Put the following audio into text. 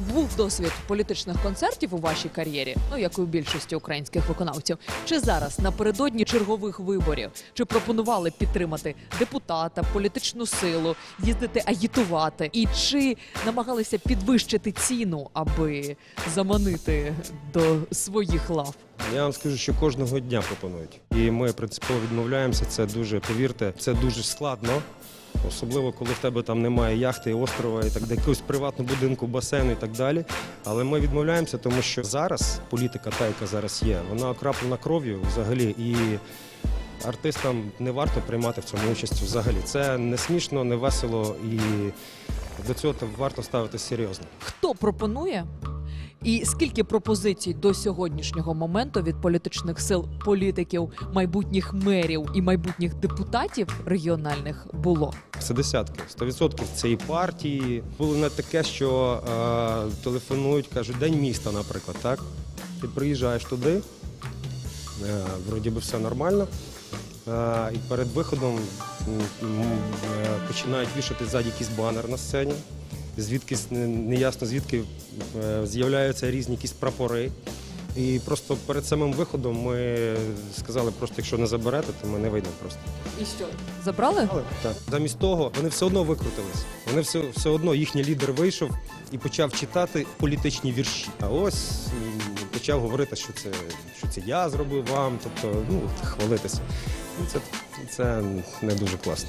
Був досвід політичних концертів у вашій кар'єрі, ну як і у більшості українських виконавців. Чи зараз напередодні чергових виборів чи пропонували підтримати депутата, політичну силу, їздити агітувати? І чи намагалися підвищити ціну, аби заманити до своїх лав? Я вам скажу, що кожного дня пропонують. І ми принципово відмовляємося. Це дуже, повірте, це дуже складно. Особливо, коли в тебе там немає яхти, острова і так далі, якогось приватного будинку, басейну і так далі. Але ми відмовляємося, тому що зараз політика, та яка зараз є, вона окраплена кров'ю взагалі. І артистам не варто приймати в цьому участь взагалі. Це не смішно, не весело і до цього варто ставитися серйозно. Хто пропонує? І скільки пропозицій до сьогоднішнього моменту від політичних сил, політиків, майбутніх мерів і майбутніх депутатів регіональних було? Це десятки, 100% цієї партії. Було не таке, що е, телефонують, кажуть, день міста, наприклад, так? Ти приїжджаєш туди, е, вроді би все нормально. Е, і перед виходом е, починають вішати ззаді якийсь банер на сцені. Звідкись неясно звідки е, з'являються різні якісь прапори. І просто перед самим виходом ми сказали, просто якщо не заберете, то ми не вийдемо просто. І що? Забрали? Але так. Замість того вони все одно викрутились. Вони все, все одно їхній лідер вийшов і почав читати політичні вірші. А ось почав говорити, що це, що це я зробив вам, тобто ну, хвалитися. І це, це не дуже класно.